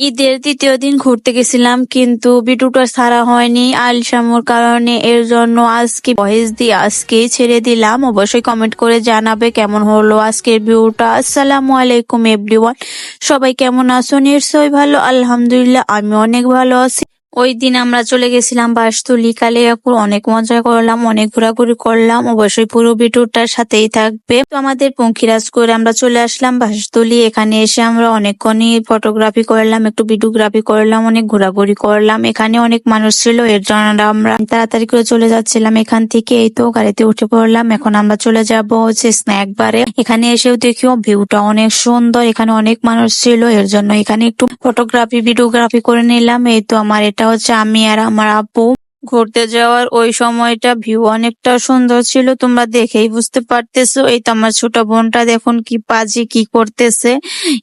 ঈদের তৃতীয় দিন ঘুরতে গেছিলাম, কিন্তু বিটুটা সারা হয়নি। আলসামোর কারণে এর জন্য আজকে ভয়েস দিয়ে আজকে ছেড়ে দিলাম। অবশ্যই কমেন্ট করে জানাবে কেমন হলো আজকের ভিউটা। আসসালামু আলাইকুম, এভরিওয়ান। সবাই কেমন আছো? নিশ্চয়ই ভালো। আলহামদুলিল্লাহ, আমি অনেক ভালো আছি। ওই দিন আমরা চলে গেছিলাম বাসতুলি কালিয়াকুর অনেক মজা করলাম, অনেক ঘোরাঘুরি করলাম। অবশ্যই পুরো ভিডিওটার সাথেই থাকবে। তো আমাদের পঙ্খিরাজ করে আমরা চলে আসলাম বাসতুলি এখানে এসে আমরা অনেকক্ষণই ফটোগ্রাফি করলাম, একটু ভিডিওগ্রাফি করলাম, অনেক ঘোরাঘুরি করলাম। এখানে অনেক মানুষ ছিল, এর জন্য আমরা তাড়াতাড়ি করে চলে যাচ্ছিলাম এখান থেকে। এই তো গাড়িতে উঠে পড়লাম। এখন আমরা চলে যাব হচ্ছে স্ন্যাক বারে এখানে এসেও দেখিও ভিউটা অনেক সুন্দর। এখানে অনেক মানুষ ছিল, এর জন্য এখানে একটু ফটোগ্রাফি ভিডিওগ্রাফি করে নিলাম। এই তো আমার এটা হচ্ছে আমি আর আমার আপু ঘুরতে যাওয়ার ওই সময়টা ভিউ অনেকটা সুন্দর ছিল, তোমরা দেখেই বুঝতে পারতেছো। এই তো আমার ছোট বোনটা দেখুন কি পাজি, কি করতেছে।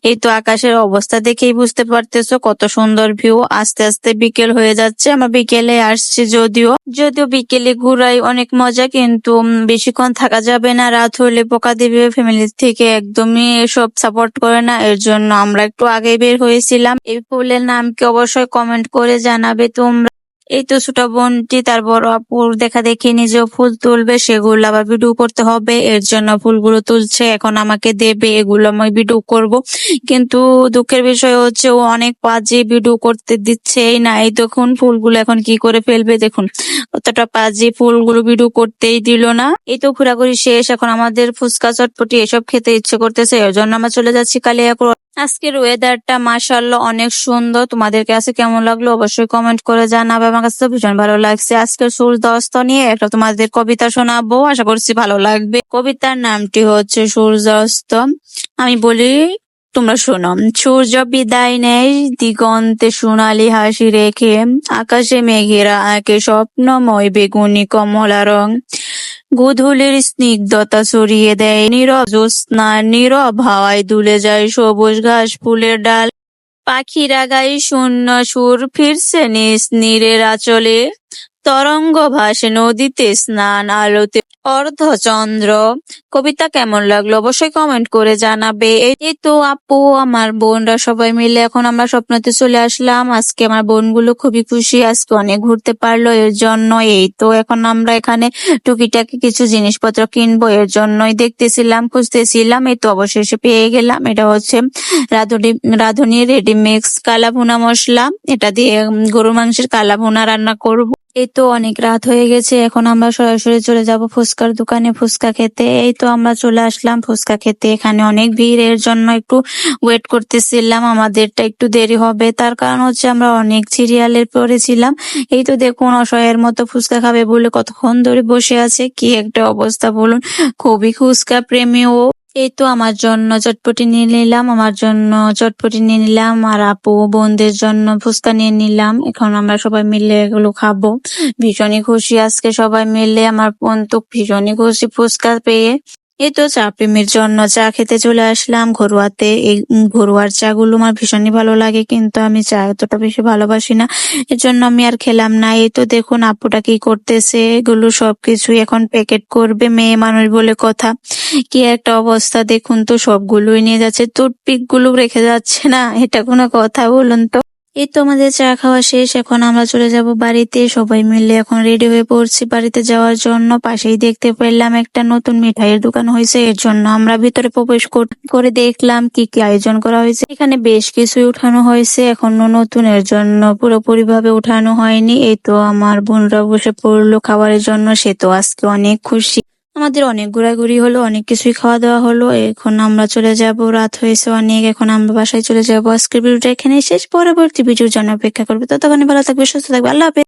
এই তো আকাশের অবস্থা দেখেই বুঝতে পারতেছো, কত সুন্দর ভিউ আস্তে আস্তে বিকেল হয়ে যাচ্ছে, আমরা বিকেলে আসছি যদিও। যদিও বিকেলে ঘুরাই অনেক মজা, কিন্তু বেশিক্ষণ থাকা যাবে না। রাত হলে পোকা দেবে ফ্যামিলি থেকে একদমই এসব সাপোর্ট করে না, এর জন্য আমরা একটু আগে বের হয়েছিলাম। এই ফুলের নামকে অবশ্যই কমেন্ট করে জানাবে তোমরা। এই তো ছোট বোনটি, তার বড় আপুর দেখা দেখি নিজেও ফুল তুলবে, সেগুলো আবার ভিডিও করতে হবে, এর জন্য ফুলগুলো তুলছে, এখন আমাকে দেবে, এগুলো আমি ভিডিও করব। কিন্তু দুঃখের বিষয় হচ্ছে, ও অনেক বাজে ভিডিও করতে দিচ্ছেই না, এই দেখুন ফুলগুলো এখন কি করে ফেলবে, দেখুন। অতটা বাজে ফুলগুলো ভিডিও করতেই দিল না। এই তো ঘোরাঘুরি শেষ, এখন আমাদের ফুচকা চটপটি এসব খেতে ইচ্ছে করতেছে, এর জন্য আমরা চলে যাচ্ছি কালিয়াকুর। আজকের ওয়েদারটা মাশাআল্লাহ অনেক সুন্দর। তোমাদের কাছে কেমন লাগল অবশ্যই কমেন্ট করে জানাবে। আমার কাছে ভীষণ ভালো লাগছে। আজকের সূর্য অস্ত নিয়ে একটা তোমাদের কবিতা শোনাবো। আশা করছি ভালো লাগবে। কবিতার নামটি হচ্ছে সূর্য অস্ত আমি বলি, তোমরা শোনো। সূর্য বিদায় নেয় দিগন্তে সোনালি হাসি রেখে আকাশে মেঘেরা আঁকে স্বপ্নময় বেগুনি কমলা রং। গোধূলির স্নিগ্ধতা ছড়িয়ে দেয় নীরব জ্যোৎস্নার নীরব হাওয়ায় দুলে যায় সবুজ ঘাস ফুলের ডাল। পাখিরা গায়ে শূন্য সুর ফিরছে নিজ নীরের আচলে। তরঙ্গ ভাসে নদীতে স্নান আলোতে। অর্ধচন্দ্র। কবিতা কেমন লাগল? অবশ্যই কমেন্ট করে জানাবে। এই- তো আপু, আমার বোনরা সবাই মিলে এখন আমরা স্বপ্নতে চলে আসলাম। আজকে আমার বোনগুলো খুবই খুশি, আজকে অনেক ঘুরতে পারল, এর জন্য এই তো এখন আমরা এখানে টুকিটাকি কিছু জিনিসপত্র কিনবো, এর জন্যই দেখতেছিলাম, খুঁজতেছিলাম, এই তো অবশেষে পেয়ে গেলাম। এটা হচ্ছে রাধুনি রাধুনি রেডিমিক্স কালা ভুনা মশলা। এটা দিয়ে গরুর মাংসের কালা ভুনা রান্না করব। এই তো অনেক রাত হয়ে গেছে, এখন আমরা সরাসরি চলে যাব ফুচকার দোকানে ফুচকা খেতে। এই তো আমরা চলে আসলাম ফুচকা খেতে। এখানে অনেক ভিড়, এর জন্য একটু ওয়েট করতেছিলাম। আমাদেরটা একটু দেরি হবে। তার কারণ হচ্ছে আমরা অনেক সিরিয়ালের পড়েছিলাম এই তো দেখুন, অসহায়ের মতো ফুচকা খাবে বলে কতক্ষণ ধরে বসে আছে। কি একটা অবস্থা বলুন। খুবই ফুচকা প্রেমী ও। এই তো আমার জন্য চটপটি নিয়ে নিলাম, আমার জন্য চটপটি নিয়ে নিলাম, আর আপু বোনদের জন্য ফুচকা নিয়ে নিলাম। এখন আমরা সবাই মিলে এগুলো খাব। ভীষণই খুশি আজকে সবাই মিলে, আমার বোন তো ভীষণই খুশি ফুচকা পেয়ে। এই তো চা প্রেমীর জন্য চা খেতে চলে আসলাম। ঘরোয়াতে এই ঘরোয়ার চা গুলো আমার ভীষণই ভালো লাগে, কিন্তু আমি চা এতটা বেশি ভালোবাসি না। এর জন্য আমি আর খেলাম না। এই তো দেখুন, আপুটা কি করতেছে? এগুলো সবকিছুই এখন প্যাকেট করবে মেয়ে মানুষ বলে কথা। কি একটা অবস্থা, দেখুন তো, সবগুলোই নিয়ে যাচ্ছে। টুথপিকগুলো রেখে যাচ্ছে না। এটা কোনো কথা, বলুন তো। এই তো আমাদের চা খাওয়া শেষ, এখন আমরা চলে যাব বাড়িতে। সবাই মিলে এখন রেডি হয়ে পড়ছি বাড়িতে যাওয়ার জন্য। পাশেই দেখতে পেলাম একটা নতুন মিঠাইয়ের দোকান হয়েছে। এর জন্য আমরা ভিতরে প্রবেশ কর- দেখলাম কি কি আয়োজন করা হয়েছে। এখানে বেশ কিছুই উঠানো হয়েছে, এখনও নতুন এর জন্য পুরোপুরি ভাবে উঠানো হয়নি। এই তো আমার বোনরা বসে পড়ল খাবারের জন্য, সে তো আজকে অনেক খুশি। আমাদের অনেক ঘোরাঘুরি হলো, অনেক কিছুই খাওয়া দাওয়া হলো। এখন আমরা চলে যাব, রাত হয়েছে অনেক, এখন আমরা বাসায় চলে যাব। আজকের ভিডিওটা এখানে শেষ। পরবর্তী ভিডিওর জন্য অপেক্ষা করবে। ততক্ষণে ভালো থাকবে, সুস্থ থাকবে। আল্লাহ